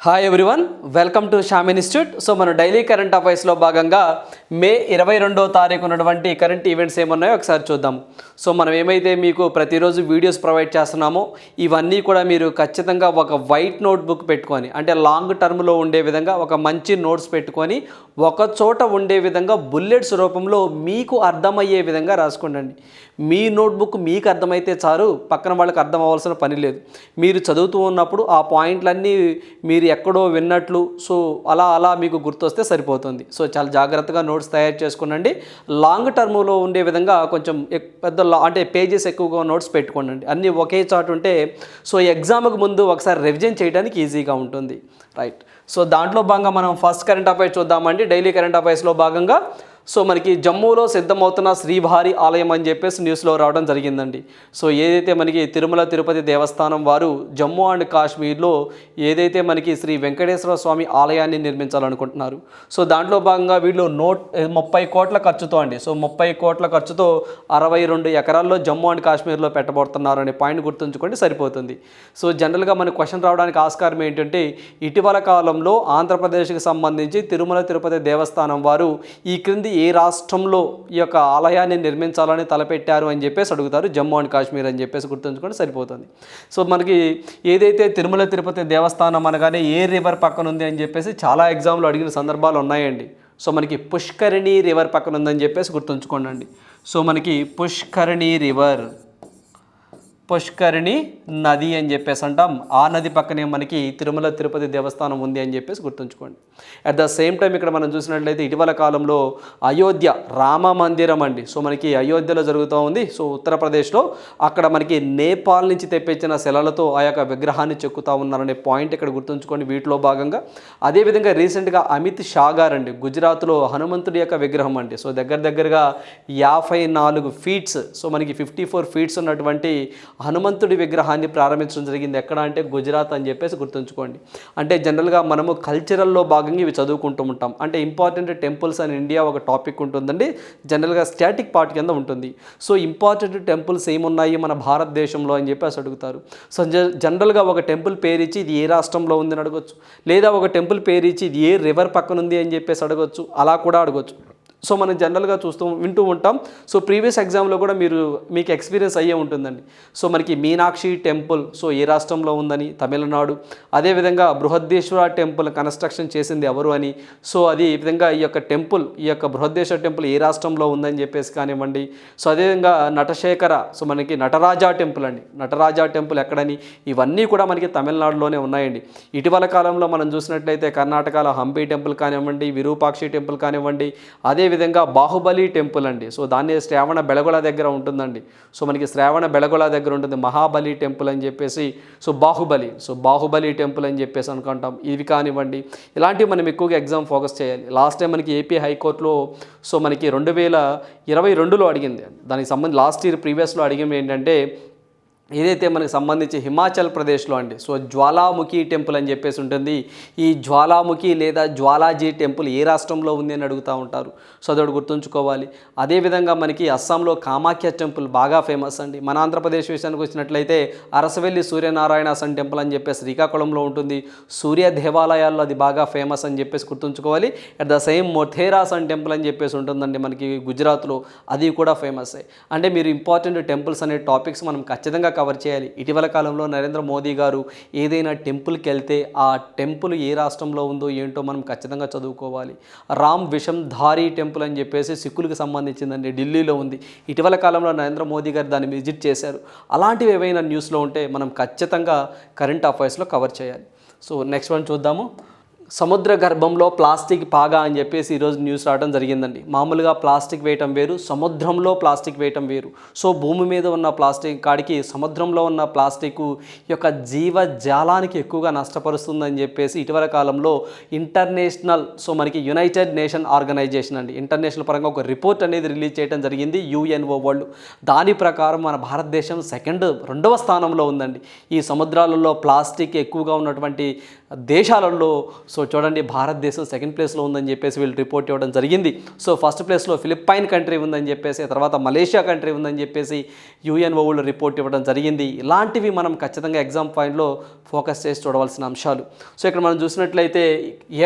Hi everyone welcome to Sham institute so మన daily current అఫైర్స్లో భాగంగా మే ఇరవై రెండో తారీఖు ఉన్నటువంటి కరెంట్ ఈవెంట్స్ ఏమున్నాయో ఒకసారి చూద్దాం. సో మనం ఏమైతే మీకు ప్రతిరోజు వీడియోస్ ప్రొవైడ్ చేస్తున్నామో ఇవన్నీ కూడా మీరు ఖచ్చితంగా ఒక వైట్ నోట్ బుక్ పెట్టుకొని అంటే లాంగ్ టర్మ్లో ఉండే విధంగా ఒక మంచి నోట్స్ పెట్టుకొని ఒక చోట ఉండే విధంగా బుల్లెట్స్ రూపంలో మీకు అర్థమయ్యే విధంగా రాసుకోండి మీ నోట్బుక్ మీకు అర్థమైతే చాలు పక్కన వాళ్ళకి అర్థం అవ్వాల్సిన పని లేదు. మీరు చదువుతూ ఉన్నప్పుడు ఆ పాయింట్లన్నీ మీరు ఎక్కడో విన్నట్లు సో అలా అలా మీకు గుర్తొస్తే సరిపోతుంది. సో చాలా జాగ్రత్తగా నోట్స్ తయారు చేసుకునండి. లాంగ్ టర్మ్లో ఉండే విధంగా కొంచెం పెద్ద లా- అంటే పేజెస్ ఎక్కువగా నోట్స్ పెట్టుకోండి అన్నీ ఒకే చాటు ఉంటే సో ఎగ్జామ్కి ముందు ఒకసారి రివిజన్ చేయడానికి ఈజీగా ఉంటుంది. రైట్. సో దాంట్లో భాగంగా మనం ఫస్ట్ కరెంట్ అఫైర్స్ చూద్దామండి. డైలీ కరెంట్ అఫైర్స్లో భాగంగా సో మనకి జమ్మూలో సిద్ధమవుతున్న శ్రీభారి ఆలయం అని చెప్పేసి న్యూస్లో రావడం జరిగిందండి. సో ఏదైతే మనకి తిరుమల తిరుపతి దేవస్థానం వారు జమ్మూ అండ్ కాశ్మీర్లో ఏదైతే మనకి శ్రీ వెంకటేశ్వర స్వామి ఆలయాన్ని నిర్మించాలనుకుంటున్నారు. సో దాంట్లో భాగంగా వీళ్ళు నోట్ ముప్పై కోట్ల ఖర్చుతో అండి. సో ముప్పై కోట్ల ఖర్చుతో అరవై రెండు ఎకరాల్లో జమ్మూ అండ్ కాశ్మీర్లో పెట్టబోతున్నారు అనే పాయింట్ గుర్తుంచుకోండి సరిపోతుంది. సో జనరల్గా మన క్వశ్చన్ రావడానికి ఆస్కారం ఏంటంటే ఇటీవల కాలంలో ఆంధ్రప్రదేశ్కి సంబంధించి తిరుమల తిరుపతి దేవస్థానం వారు ఈ క్రింది ఏ రాష్ట్రంలో ఈ యొక్క ఆలయాన్ని నిర్మించాలని తలపెట్టారు అని చెప్పేసి అడుగుతారు. జమ్మూ అండ్ కాశ్మీర్ అని చెప్పేసి గుర్తుంచుకోండి సరిపోతుంది. సో మనకి ఏదైతే తిరుమల తిరుపతి దేవస్థానం అనగానే ఏ రివర్ పక్కన ఉంది అని చెప్పేసి చాలా ఎగ్జామ్లు అడిగిన సందర్భాలు ఉన్నాయండి. సో మనకి పుష్కరిణి రివర్ పక్కన ఉందని చెప్పేసి గుర్తుంచుకోండి సో మనకి పుష్కరిణి రివర్ పుష్కరిణి నది అని చెప్పేసి అంటాం. ఆ నది పక్కనే మనకి తిరుమల తిరుపతి దేవస్థానం ఉంది అని చెప్పేసి గుర్తుంచుకోండి. అట్ ద సేమ్ టైం ఇక్కడ మనం చూసినట్లయితే ఇటీవల కాలంలో అయోధ్య రామ మందిరం అండి. సో మనకి అయోధ్యలో జరుగుతూ ఉంది. సో ఉత్తరప్రదేశ్లో అక్కడ మనకి నేపాల్ నుంచి తెప్పించిన శిలలతో ఆ యొక్క విగ్రహాన్ని చెక్కుతా ఉన్నారనే పాయింట్ ఇక్కడ గుర్తుంచుకోండి వీటిలో భాగంగా. అదేవిధంగా రీసెంట్గా అమిత్ షా గారండి గుజరాత్లో హనుమంతుడి యొక్క విగ్రహం అండి. సో దగ్గర దగ్గరగా యాభై నాలుగు ఫీట్స్ సో మనకి ఫిఫ్టీ ఫోర్ ఫీట్స్ ఉన్నటువంటి హనుమంతుడి విగ్రహాన్ని ప్రారంభించడం జరిగింది. ఎక్కడ అంటే గుజరాత్ అని చెప్పేసి గుర్తుంచుకోండి. అంటే జనరల్గా మనము కల్చరల్లో భాగంగా ఇవి చదువుకుంటూ ఉంటాం. అంటే ఇంపార్టెంట్ టెంపుల్స్ అని ఇండియా ఒక టాపిక్ ఉంటుందండి. జనరల్గా స్టాటిక్ పార్ట్ కింద ఉంటుంది. సో ఇంపార్టెంట్ టెంపుల్స్ ఏమున్నాయి మన భారతదేశంలో అని చెప్పేసి అడుగుతారు. సో జ- జనరల్గా ఒక టెంపుల్ పేరు ఇచ్చి ఇది ఏ రాష్ట్రంలో ఉంది అని అడగొచ్చు. లేదా ఒక టెంపుల్ పేరు ఇచ్చి ఇది ఏ రివర్ పక్కన ఉంది అని చెప్పేసి అడగొచ్చు. అలా కూడా అడగొచ్చు. సో మనం జనరల్గా చూస్తూ వింటూ ఉంటాం. సో ప్రీవియస్ ఎగ్జామ్లో కూడా మీరు మీకు ఎక్స్పీరియన్స్ అయ్యే ఉంటుందండి. సో మనకి మీనాక్షి టెంపుల్ సో ఏ రాష్ట్రంలో ఉందని తమిళనాడు. అదేవిధంగా బృహద్దేశ్వర టెంపుల్ కన్స్ట్రక్షన్ చేసింది ఎవరు అని. సో అది ఈ విధంగా ఈ యొక్క టెంపుల్ ఈ యొక్క బృహద్దేశ్వర టెంపుల్ ఏ రాష్ట్రంలో ఉందని చెప్పేసి కానివ్వండి. సో అదేవిధంగా నటశేఖర సో మనకి నటరాజా టెంపుల్ అండి. నటరాజా టెంపుల్ ఎక్కడని ఇవన్నీ కూడా మనకి తమిళనాడులోనే ఉన్నాయండి. ఇటీవల కాలంలో మనం చూసినట్లయితే కర్ణాటకలో హంపి టెంపుల్ కానివ్వండి విరూపాక్షి టెంపుల్ కానివ్వండి అదే అదేవిధంగా బాహుబలి టెంపుల్ అండి. సో దాన్ని శ్రావణ బెళగొళ దగ్గర ఉంటుందండి. సో మనకి శ్రావణ బెళగొళ దగ్గర ఉంటుంది మహాబలి టెంపుల్ అని చెప్పేసి so Bahubali so Bahubali temple అని చెప్పేసి అనుకుంటాం. ఇవి కానివ్వండి. ఇలాంటివి మనం ఎక్కువగా ఎగ్జామ్ ఫోకస్ చేయాలి. లాస్ట్ టైం మనకి ఏపీ హైకోర్టులో సో మనకి రెండు వేల ఇరవై రెండులో అడిగింది. దానికి సంబంధించి లాస్ట్ ఇయర్ ప్రీవియస్లో అడిగింది ఏంటంటే ఏదైతే మనకు సంబంధించి హిమాచల్ ప్రదేశ్లో అండి సో జ్వాలాముఖి టెంపుల్ అని చెప్పేసి ఉంటుంది. ఈ జ్వాలాముఖి లేదా జ్వాలాజీ టెంపుల్ ఏ రాష్ట్రంలో ఉంది అని అడుగుతూ ఉంటారు. సో అదొకటి గుర్తుంచుకోవాలి. అదేవిధంగా మనకి అస్సాంలో కామాఖ్య టెంపుల్ బాగా ఫేమస్ అండి. మన ఆంధ్రప్రదేశ్ విషయానికి వచ్చినట్లయితే అరసవెల్లి సూర్యనారాయణ సన్ టెంపుల్ అని చెప్పేసి శ్రీకాకుళంలో ఉంటుంది. సూర్య దేవాలయాల్లో అది బాగా ఫేమస్ అని చెప్పేసి గుర్తుంచుకోవాలి. At the same Modhera sun temple అని చెప్పేసి ఉంటుందండి మనకి గుజరాత్లో. అది కూడా ఫేమస్ అంటే మీరు ఇంపార్టెంట్ టెంపుల్స్ అనే టాపిక్స్ మనం ఖచ్చితంగా కవర్ చేయాలి. ఇటీవల కాలంలో నరేంద్ర మోదీ గారు ఏదైనా టెంపుల్కి వెళ్తే ఆ టెంపుల్ ఏ రాష్ట్రంలో ఉందో ఏంటో మనం ఖచ్చితంగా చదువుకోవాలి. రామ్ విషం ధారీ టెంపుల్ అని చెప్పేసి సిక్కులకు సంబంధించిందండి ఢిల్లీలో ఉంది. ఇటీవల కాలంలో నరేంద్ర మోదీ గారు దాన్ని విజిట్ చేశారు. అలాంటివి ఏవైనా న్యూస్లో ఉంటే మనం ఖచ్చితంగా కరెంట్ అఫైర్స్లో కవర్ చేయాలి. సో నెక్స్ట్ వన్ చూద్దాము. సముద్ర గర్భంలో ప్లాస్టిక్ పాగా అని చెప్పేసి ఈరోజు న్యూస్ రావడం జరిగిందండి. మామూలుగా ప్లాస్టిక్ వేయటం వేరు సముద్రంలో ప్లాస్టిక్ వేయటం వేరు. సో భూమి మీద ఉన్న ప్లాస్టిక్ కాడికి సముద్రంలో ఉన్న ప్లాస్టిక్ యొక్క జీవజాలానికి ఎక్కువగా నష్టపరుస్తుందని చెప్పేసి ఇటీవల కాలంలో ఇంటర్నేషనల్ సో మనకి యునైటెడ్ నేషన్ ఆర్గనైజేషన్ అండి. ఇంటర్నేషనల్ పరంగా ఒక రిపోర్ట్ అనేది రిలీజ్ చేయడం జరిగింది యుఎన్ఓ వరల్డ్. దాని ప్రకారం మన భారతదేశం సెకండ్ రెండవ స్థానంలో ఉందండి. ఈ సముద్రాలలో ప్లాస్టిక్ ఎక్కువగా ఉన్నటువంటి దేశాలలో సో చూడండి భారతదేశం సెకండ్ ప్లేస్లో ఉందని చెప్పేసి వీళ్ళు రిపోర్ట్ ఇవ్వడం జరిగింది. సో ఫస్ట్ ప్లేస్లో ఫిలిప్పైన్ కంట్రీ ఉందని చెప్పేసి తర్వాత మలేషియా కంట్రీ ఉందని చెప్పేసి యుఎన్ఓ రిపోర్ట్ ఇవ్వడం జరిగింది. ఇలాంటివి మనం ఖచ్చితంగా ఎగ్జామ్ పాయింట్లో ఫోకస్ చేసి చూడవలసిన అంశాలు. సో ఇక్కడ మనం చూసినట్లయితే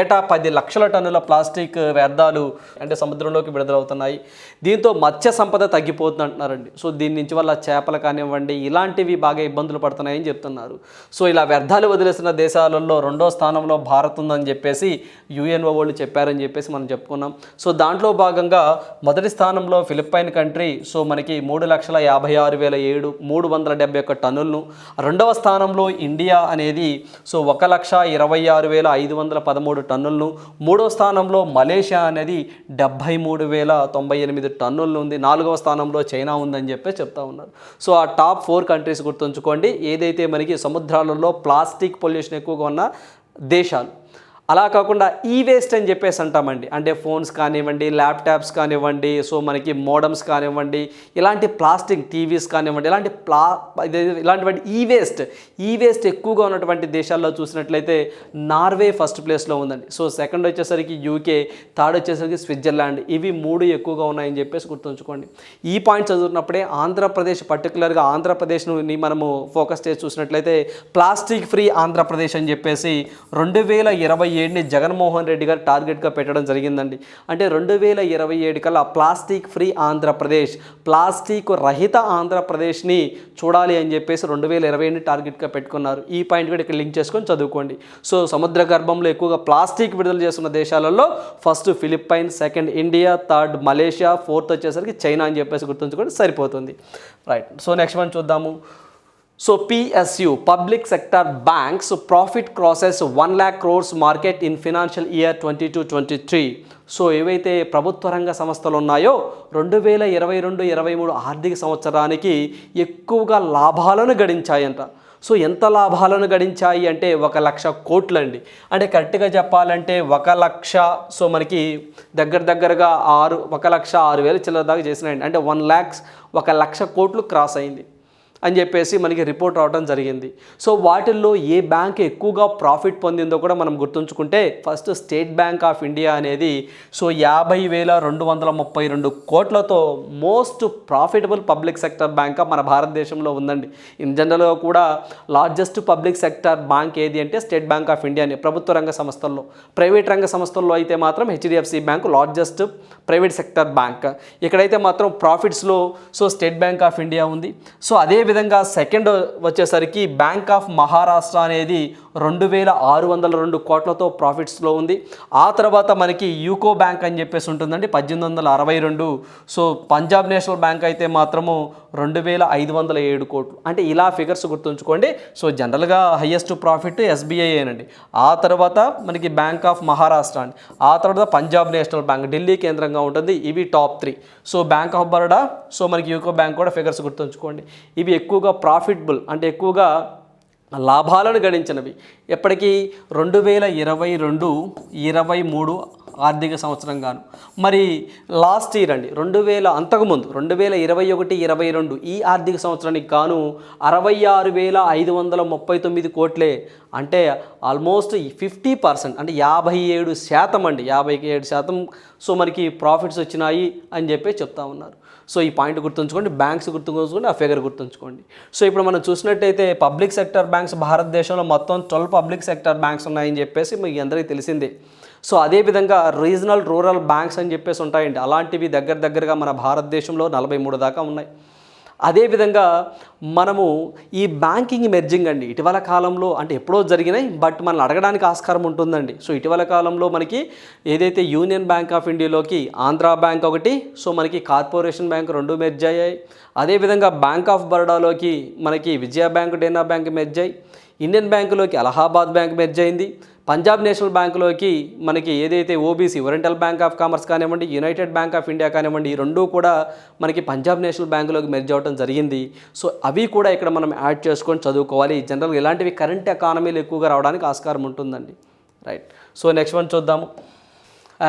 ఏటా పది లక్షల టన్నుల ప్లాస్టిక్ వ్యర్థాలు అంటే సముద్రంలోకి విడుదలవుతున్నాయి. దీంతో మత్స్య సంపద తగ్గిపోతుంది అంటున్నారండి. సో దీని నుంచి వల్ల చేపలు కానివ్వండి ఇలాంటివి బాగా ఇబ్బందులు పడుతున్నాయని చెప్తున్నారు. సో ఇలా వ్యర్థాలు వదిలేసిన దేశాలలో రెండో స్థానంలో భారత్ ఉందని చెప్పేసి యుఎన్ఓ వాళ్ళు చెప్పారని చెప్పేసి మనం చెప్పుకున్నాం. సో దాంట్లో భాగంగా మొదటి స్థానంలో ఫిలిప్పైన్ కంట్రీ సో మనకి మూడు లక్షల యాభై ఆరు వేల ఏడు మూడు వందల డెబ్బై ఒక్క టన్నులను. రెండవ స్థానంలో ఇండియా అనేది సో ఒక లక్ష ఇరవై ఆరు వేల ఐదు వందల పదమూడు టన్నులను. మూడవ స్థానంలో మలేషియా అనేది డెబ్భై మూడు వేల తొంభై ఎనిమిది టన్నులను ఉంది. నాలుగవ స్థానంలో చైనా ఉందని చెప్పి చెప్తా ఉన్నారు. సో ఆ టాప్ ఫోర్ కంట్రీస్ గుర్తుంచుకోండి. ఏదైతే మనకి సముద్రాలలో ప్లాస్టిక్ పొల్యూషన్ ఎక్కువగా ఉన్న దేశాలు అలా కాకుండా ఈ వేస్ట్ అని చెప్పేసి అంటామండి. అంటే ఫోన్స్ కానివ్వండి ల్యాప్టాప్స్ కానివ్వండి సో మనకి మోడమ్స్ కానివ్వండి ఇలాంటి ప్లాస్టిక్ టీవీస్ కానివ్వండి ఇలాంటి ప్లా ఇలాంటివంటి ఈ వేస్ట్ ఈ వేస్ట్ ఎక్కువగా ఉన్నటువంటి దేశాల్లో చూసినట్లయితే నార్వే ఫస్ట్ ప్లేస్లో ఉందండి. సో సెకండ్ వచ్చేసరికి యూకే థర్డ్ వచ్చేసరికి స్విట్జర్లాండ్ ఇవి మూడు ఎక్కువగా ఉన్నాయని చెప్పేసి గుర్తుంచుకోండి. ఈ పాయింట్ చదువుతున్నప్పుడే ఆంధ్రప్రదేశ్ పర్టికులర్గా ఆంధ్రప్రదేశ్ని మనము ఫోకస్ చేసి చూసినట్లయితే ప్లాస్టిక్ ఫ్రీ ఆంధ్రప్రదేశ్ అని చెప్పేసి రెండు వేల ఇరవై ఏడుని జగన్మోహన్ రెడ్డి గారు టార్గెట్గా పెట్టడం జరిగిందండి. అంటే రెండు వేల ఇరవై ఏడు కల్లా ప్లాస్టిక్ ఫ్రీ ఆంధ్రప్రదేశ్ ప్లాస్టిక్ రహిత ఆంధ్రప్రదేశ్ని చూడాలి అని చెప్పేసి రెండు వేల ఇరవై ఏడుని టార్గెట్గా పెట్టుకున్నారు. ఈ పాయింట్ కూడా ఇక్కడ లింక్ చేసుకొని చదువుకోండి. సో సముద్ర గర్భంలో ఎక్కువగా ప్లాస్టిక్ విడుదల చేస్తున్న దేశాలలో first Philippine second India third Malaysia fourth వచ్చేసరికి చైనా అని చెప్పేసి గుర్తుంచుకోండి సరిపోతుంది. రైట్. సో నెక్స్ట్ వన్ చూద్దాము. So PSU public sector banks profit crosses one lakh crores market in financial year twenty two twenty three so ఏవైతే ప్రభుత్వ రంగ సంస్థలు ఉన్నాయో రెండు వేల ఇరవై రెండు ఇరవై మూడు ఆర్థిక సంవత్సరానికి ఎక్కువగా లాభాలను గడించాయంట. సో ఎంత లాభాలను గడించాయి అంటే ఒక లక్ష కోట్లండి. అంటే కరెక్ట్గా చెప్పాలంటే ఒక లక్ష సో మనకి దగ్గర దగ్గరగా ఆరు ఒక లక్ష ఆరు వేలు చిల్లర దాకా చేసినాయండి. అంటే వన్ ల్యాక్స్ ఒక లక్ష కోట్లు క్రాస్ అయింది. అని చెప్పేసి మనకి రిపోర్ట్ రావడం జరిగింది. సో వాటిల్లో ఏ బ్యాంక్ ఎక్కువగా ప్రాఫిట్ పొందిందో కూడా మనం గుర్తుంచుకుంటే first state bank of India అనేది సో యాభై వేల రెండు వందల ముప్పై రెండు కోట్లతో most profitable public sector bank మన భారతదేశంలో ఉందండి. ఇన్ జనరల్గా కూడా లార్జెస్ట్ పబ్లిక్ సెక్టర్ బ్యాంక్ ఏది అంటే స్టేట్ బ్యాంక్ ఆఫ్ ఇండియా అని ప్రభుత్వ రంగ సంస్థల్లో ప్రైవేట్ రంగ సంస్థల్లో అయితే మాత్రం HDFC bank largest private sector bank. ఇక్కడైతే మాత్రం ప్రాఫిట్స్లో so state bank of India ఉంది. సో అదే అదేవిధంగా సెకండ్ వచ్చేసరికి బ్యాంక్ ఆఫ్ మహారాష్ట్ర అనేది రెండు వేల ఆరు వందల రెండు కోట్లతో ప్రాఫిట్స్లో ఉంది. ఆ తర్వాత మనకి యూకో బ్యాంక్ అని చెప్పేసి ఉంటుందండి పద్దెనిమిది వందల అరవై రెండు. సో పంజాబ్ నేషనల్ బ్యాంక్ అయితే మాత్రము రెండు వేల ఐదు వందల ఏడు కోట్లు. అంటే ఇలా ఫిగర్స్ గుర్తుంచుకోండి. సో జనరల్గా హయ్యెస్ట్ ప్రాఫిట్ ఎస్బీఐ అండి ఆ తర్వాత మనకి బ్యాంక్ ఆఫ్ మహారాష్ట్ర అండి. ఆ తర్వాత పంజాబ్ నేషనల్ బ్యాంక్ ఢిల్లీ కేంద్రంగా ఉంటుంది. ఇవి top three. So bank of Baroda so మనకి యూకో బ్యాంక్ కూడా ఫిగర్స్ గుర్తుంచుకోండి. ఇవి ఎక్కువగా ప్రాఫిటబుల్ అంటే ఎక్కువగా లాభాలను గణించినవి. ఎప్పటికీ రెండు వేల ఇరవై రెండు ఇరవై మూడు ఆర్థిక సంవత్సరం గాను. మరి లాస్ట్ ఇయర్ అండి రెండు వేల అంతకుముందు రెండు వేల ఇరవై ఒకటి ఇరవై రెండు ఈ ఆర్థిక సంవత్సరానికి గాను అరవై ఆరు వేల ఐదు వందల ముప్పై తొమ్మిది కోట్లే. అంటే ఆల్మోస్ట్ ఫిఫ్టీ పర్సెంట్ అంటే యాభై ఏడు శాతం అండి యాభై ఏడు శాతం. సో మనకి ప్రాఫిట్స్ వచ్చినాయి అని చెప్పి చెప్తా ఉన్నారు. సో ఈ పాయింట్ గుర్తుంచుకోండి బ్యాంక్స్ గుర్తుంచుకోండి ఆ ఫిగర్ గుర్తుంచుకోండి. సో ఇప్పుడు మనం చూసినట్టయితే పబ్లిక్ సెక్టర్ బ్యాంక్స్ భారతదేశంలో మొత్తం ట్వెల్వ్ పబ్లిక్ సెక్టర్ బ్యాంక్స్ ఉన్నాయని చెప్పేసి మీకు అందరికీ తెలిసిందే. సో అదేవిధంగా రీజనల్ రూరల్ బ్యాంక్స్ అని చెప్పేసి ఉంటాయండి. అలాంటివి దగ్గర దగ్గరగా మన భారతదేశంలో నలభై మూడు దాకా ఉన్నాయి. అదేవిధంగా మనము ఈ బ్యాంకింగ్ మెర్జింగ్ అండి ఇటీవల కాలంలో అంటే ఎప్పుడో జరిగినాయి బట్ మనం అడగడానికి ఆస్కారం ఉంటుందండి. సో ఇటీవల కాలంలో మనకి ఏదైతే యూనియన్ బ్యాంక్ ఆఫ్ ఇండియాలోకి ఆంధ్రా బ్యాంక్ ఒకటి సో మనకి కార్పొరేషన్ బ్యాంక్ రెండు మెర్జ్ అయ్యాయి. అదేవిధంగా బ్యాంక్ ఆఫ్ బరోడాలోకి మనకి Vijaya bank Dena bank merge అయ్యి ఇండియన్ బ్యాంకులోకి అలహాబాద్ బ్యాంక్ మెర్జ్ అయింది. పంజాబ్ నేషనల్ బ్యాంకులోకి మనకి ఏదైతే OBC oriental bank of commerce కానివ్వండి యునైటెడ్ బ్యాంక్ ఆఫ్ ఇండియా కానివ్వండి ఈ రెండూ కూడా మనకి పంజాబ్ నేషనల్ బ్యాంకులోకి మెర్జ్ అవ్వడం జరిగింది. సో అవి కూడా ఇక్కడ మనం యాడ్ చేసుకొని చదువుకోవాలి. జనరల్గా ఇలాంటివి కరెంట్ ఎకానమీలు ఎక్కువగా రావడానికి ఆస్కారం ఉంటుందండి. రైట్. సో నెక్స్ట్ వన్ చూద్దాము.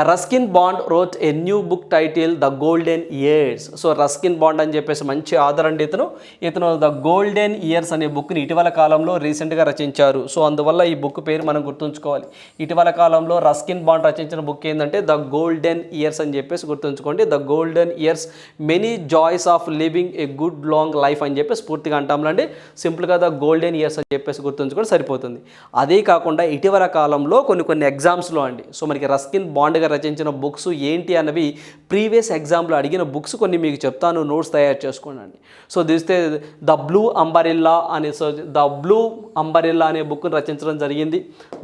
Ruskin Bond wrote a new book title the golden years so Ruskin Bond అని చెప్పేసి మంచి ఆధార్ అండి ఇతను. ఇతను ద గోల్డెన్ ఇయర్స్ అనే బుక్ని ఇటీవల కాలంలో రీసెంట్గా రచించారు. సో అందువల్ల ఈ బుక్ పేరు మనం గుర్తుంచుకోవాలి. ఇటీవల కాలంలో రస్కిన్ బాండ్ రచించిన బుక్ ఏంటంటే ద గోల్డెన్ ఇయర్స్ అని చెప్పేసి గుర్తుంచుకోండి. The golden years many joys of living a good long life అని చెప్పేసి పూర్తిగా అంటాంలండి సింపుల్గా ద గోల్డెన్ ఇయర్స్ అని చెప్పేసి గుర్తుంచుకోండి సరిపోతుంది. అదే కాకుండా ఇటీవల కాలంలో కొన్ని కొన్ని ఎగ్జామ్స్లో అండి. సో మనకి రస్కిన్ బాండ్ గారు రచించిన బుక్స్ ఏంటి అన్నవి ప్రీవియస్ ఎగ్జామ్లో అడిగిన బుక్స్ కొన్ని మీకు చెప్తాను నోట్స్ తయారు చేసుకోండి. సో దిస్తే ద బ్లూ అంబరిల్లా అనే సో ద బ్లూ అంబరిల్లా అనే బుక్ను రచించడం జరిగింది.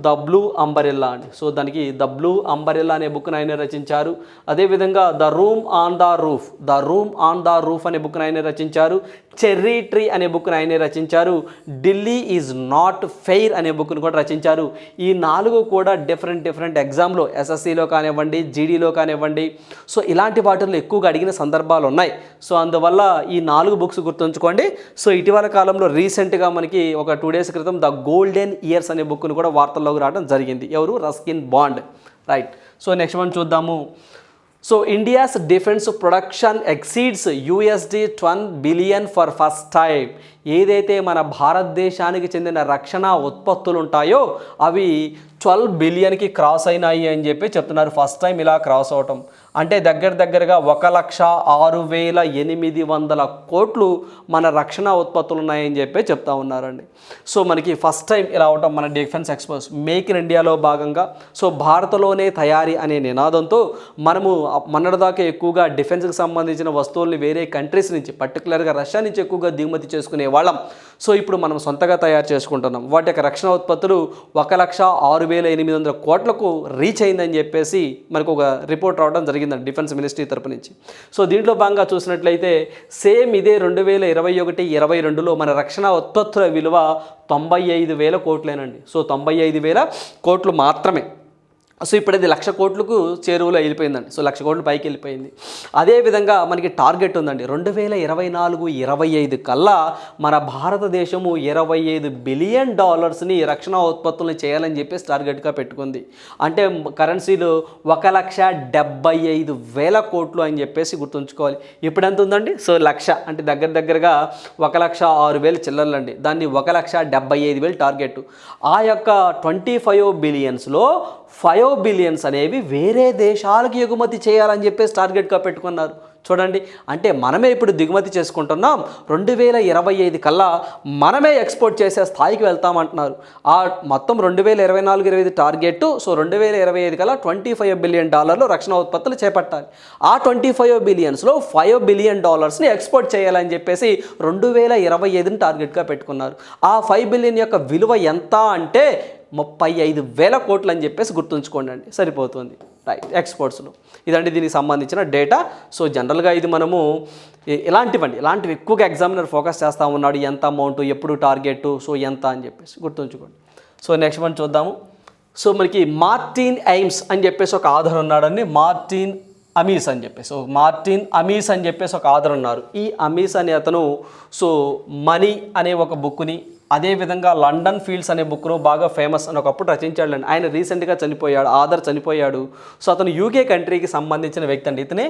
ద బ్లూ అంబరిల్లా అండి సో దానికి ద బ్లూ అంబరిల్లా అనే బుక్ను ఆయన రచించారు. అదేవిధంగా the room on the roof the room on the roof అనే బుక్ను ఆయన రచించారు. చెర్రీ ట్రీ అనే బుక్ను ఆయనే రచించారు. ఢిల్లీ ఈజ్ నాట్ ఫెయిర్ అనే బుక్ను కూడా రచించారు. ఈ నాలుగు కూడా డిఫరెంట్ డిఫరెంట్ ఎగ్జామ్లో ఎస్ఎస్సిలో కానివ్వండి జీడీలో కానివ్వండి. సో ఇలాంటి వాటిల్లో ఎక్కువగా అడిగిన సందర్భాలు ఉన్నాయి. సో అందువల్ల ఈ నాలుగు బుక్స్ గుర్తుంచుకోండి. సో ఇటీవల కాలంలో రీసెంట్గా మనకి ఒక టూ డేస్ క్రితం ద గోల్డెన్ ఇయర్స్ అనే బుక్ను కూడా వార్తల్లోకి రావడం జరిగింది. ఎవరు? Ruskin Bond. Right so next one చూద్దాము. So India's defence production exceeds USD twenty billion for first time ఏదైతే మన భారతదేశానికి చెందిన రక్షణ ఉత్పత్తులు ఉంటాయో అవి ట్వెల్వ్ బిలియన్కి క్రాస్ అయినాయి అని చెప్పి చెప్తున్నారు. ఫస్ట్ టైం ఇలా క్రాస్ అవటం. అంటే దగ్గర దగ్గరగా ఒక లక్ష ఆరు వేల ఎనిమిది వందల కోట్లు మన రక్షణ ఉత్పత్తులు ఉన్నాయని చెప్పి చెప్తా ఉన్నారండి. సో మనకి ఫస్ట్ టైం ఇలా అవటం మన డిఫెన్స్ ఎక్స్పోర్ట్స్ మేక్ ఇన్ ఇండియాలో భాగంగా సో భారత్లోనే తయారీ అనే నినాదంతో మనము మొన్నటిదాకా ఎక్కువగా డిఫెన్స్కి సంబంధించిన వస్తువుల్ని వేరే కంట్రీస్ నుంచి పర్టికులర్గా రష్యా నుంచి ఎక్కువగా దిగుమతి చేసుకునే వాళ్ళం. సో ఇప్పుడు మనం సొంతగా తయారు చేసుకుంటున్నాం. వాటి యొక్క రక్షణ ఉత్పత్తులు ఒక లక్ష ఆరు వేల ఎనిమిది వందల కోట్లకు రీచ్ అయిందని చెప్పేసి మనకు ఒక రిపోర్ట్ రావడం జరిగిందండి డిఫెన్స్ మినిస్ట్రీ తరపు నుంచి. సో దీంట్లో భాగంగా చూసినట్లయితే సేమ్ ఇదే రెండు వేల ఇరవై ఒకటి ఇరవై రెండులో మన రక్షణ ఉత్పత్తుల విలువ తొంభై ఐదు వేల కోట్లేనండి. సో తొంభై ఐదు వేల కోట్లు మాత్రమే. సో ఇప్పుడు అది లక్ష కోట్లకు చేరువలో వెళ్ళిపోయిందండి. సో లక్ష కోట్లు పైకి వెళ్ళిపోయింది. అదేవిధంగా మనకి టార్గెట్ ఉందండి. రెండు వేల ఇరవై నాలుగు ఇరవై ఐదు కల్లా మన భారతదేశము ఇరవై ఐదు బిలియన్ డాలర్స్ని రక్షణ ఉత్పత్తులను చేయాలని చెప్పేసి టార్గెట్గా పెట్టుకుంది. అంటే కరెన్సీలు ఒక లక్ష డెబ్బై ఐదు వేల కోట్లు అని చెప్పేసి గుర్తుంచుకోవాలి. ఇప్పుడు ఎంత ఉందండి? సో లక్ష. అంటే దగ్గర దగ్గరగా ఒక లక్ష ఆరు వేలు చిల్లర్లండి. దాన్ని ఒక లక్ష డెబ్బై ఐదు వేలు టార్గెట్ ఆ యొక్క ట్వంటీ ఫైవ్ బిలియన్స్లో ఫైవ్ బిలియన్స్ అనేవి వేరే దేశాలకు ఎగుమతి చేయాలని చెప్పేసి టార్గెట్గా పెట్టుకున్నారు. చూడండి అంటే మనమే ఇప్పుడు దిగుమతి చేసుకుంటున్నాం. రెండు వేల ఇరవై ఐదు కల్లా మనమే ఎక్స్పోర్ట్ చేసే స్థాయికి వెళ్తామంటున్నారు ఆ మొత్తం రెండు వేల ఇరవై నాలుగు ఇరవై ఐదు టార్గెట్ సో రెండు వేల ఇరవై ఐదు కల్లా ట్వంటీ ఫైవ్ బిలియన్ డాలర్లు రక్షణ ఉత్పత్తులు చేపట్టాలి. ఆ ట్వంటీ ఫైవ్ బిలియన్స్లో ఫైవ్ బిలియన్ డాలర్స్ని ఎక్స్పోర్ట్ చేయాలని చెప్పేసి రెండు వేల ఇరవై ఐదుని టార్గెట్గా పెట్టుకున్నారు. ఆ ఫైవ్ బిలియన్ యొక్క విలువ ఎంత అంటే ముప్పై ఐదు వేల కోట్లు అని చెప్పేసి గుర్తుంచుకోండి అండి సరిపోతుంది రైట్ ఎక్స్పోర్ట్స్లో ఇదండి దీనికి సంబంధించిన డేటా సో జనరల్గా ఇది మనము ఇలాంటివండి. ఇలాంటివి ఎక్కువగా ఎగ్జామినర్ ఫోకస్ చేస్తూ ఉన్నాడు. ఎంత అమౌంట్ ఎప్పుడు టార్గెట్ సో ఎంత అని చెప్పేసి గుర్తుంచుకోండి. సో నెక్స్ట్ మనం చూద్దాము. సో మనకి మార్టిన్ ఎయిమ్స్ అని చెప్పేసి ఒక ఆధార్ ఉన్నాడండి. మార్టిన్ అమీస్ అని చెప్పేసి. సో మార్టిన్ అమీస్ అని చెప్పేసి ఒక ఆధార్ ఉన్నారు. ఈ అమీస్ అనే అతను సో మనీ అనే ఒక బుక్ని అదేవిధంగా లండన్ ఫీల్డ్స్ అనే బుక్ను బాగా ఫేమస్ అని ఒకప్పుడు రచించాడు ఆయన రీసెంట్గా చనిపోయాడు ఆధార్ చనిపోయాడు. సో అతను యూకే కంట్రీకి సంబంధించిన వ్యక్తి అండి. ఇతనే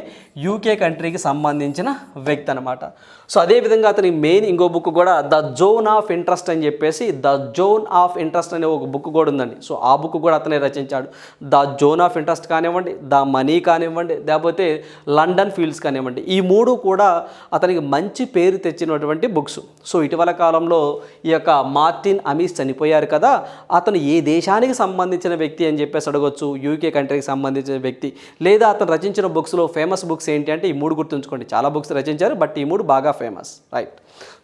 యూకే కంట్రీకి సంబంధించిన వ్యక్తి అనమాట సో అదేవిధంగా అతని మెయిన్ ఇంకో బుక్ కూడా ద జోన్ ఆఫ్ ఇంట్రెస్ట్ అని చెప్పేసి ద జోన్ ఆఫ్ ఇంట్రెస్ట్ అనే ఒక బుక్ కూడా ఉందండి. సో ఆ బుక్ కూడా అతనే రచించాడు. ద జోన్ ఆఫ్ ఇంట్రెస్ట్ కానివ్వండి ద మనీ కానివ్వండి లేకపోతే లండన్ ఫీల్డ్స్ కానివ్వండి ఈ మూడు కూడా అతనికి మంచి పేరు తెచ్చినటువంటి బుక్స్. సో ఇటీవల కాలంలో ఈ యొక్క యొక్క మార్టిన్ అమీస్ చనిపోయారు కదా అతను ఏ దేశానికి సంబంధించిన వ్యక్తి అని చెప్పేసి అడగొచ్చు యూకే కంట్రీకి సంబంధించిన వ్యక్తి. లేదా అతను రచించిన బుక్స్లో ఫేమస్ బుక్స్ ఏంటి అంటే ఈ మూడు గుర్తుంచుకోండి. చాలా బుక్స్ రచించారు బట్ ఈ మూడు బాగా famous right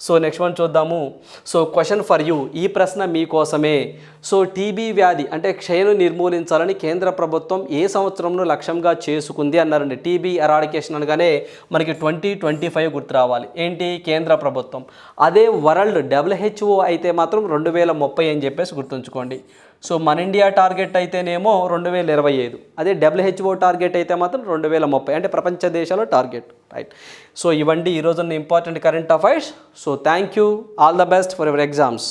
so next one చూద్దాము. So question for you. ఈ ప్రశ్న మీకోసమే సో టీబీ వ్యాధి అంటే క్షయను నిర్మూలించాలని కేంద్ర ప్రభుత్వం ఏ సంవత్సరంలో లక్ష్యంగా చేసుకుంది అన్నారండి. టీబీ ఎరాడికేషన్ అనగానే మనకి ట్వంటీ ట్వంటీ ఫైవ్ గుర్తు రావాలి. ఏంటి? కేంద్ర ప్రభుత్వం. అదే వరల్డ్ డబ్ల్యూహెచ్ఓ అయితే మాత్రం రెండు వేల ముప్పై అని చెప్పేసి గుర్తుంచుకోండి. సో మన ఇండియా టార్గెట్ అయితేనేమో రెండు వేల ఇరవై ఐదు. అదే డబ్ల్యూహెచ్ఓ టార్గెట్ అయితే మాత్రం రెండు వేల ముప్పై అంటే ప్రపంచ దేశాల టార్గెట్ రైట్ సో ఇవండి ఈరోజున్న important current affairs. So thank you all the best for your exams.